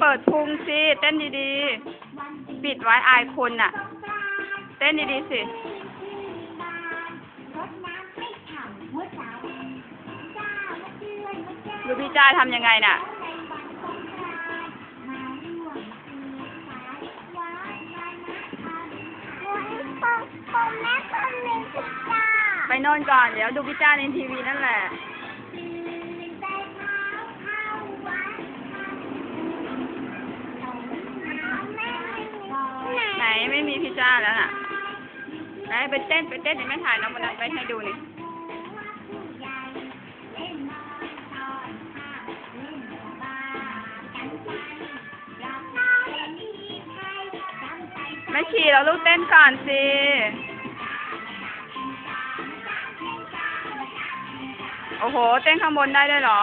เปิดพุงสิ เต้นดีๆ ปิดไว้อายคนน่ะ เต้นดีๆสิ ดูพี่จ้าทำยังไงน่ะ ไปน่นก่อน เดี๋ยวดูพี่จ้าในทีวีนั่นแหละ จ้าแล้วน่ะไหนไปเต้นไปเต้นเดี๋ยวแม่ถ่ายน้องมันนั้นไปให้ดูนี่ไม่ขี่แล้วลูกเต้นก่อนสิโอ้โห เต้นข้างบนได้ด้วยเหรอ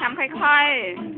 ทำค่อยๆ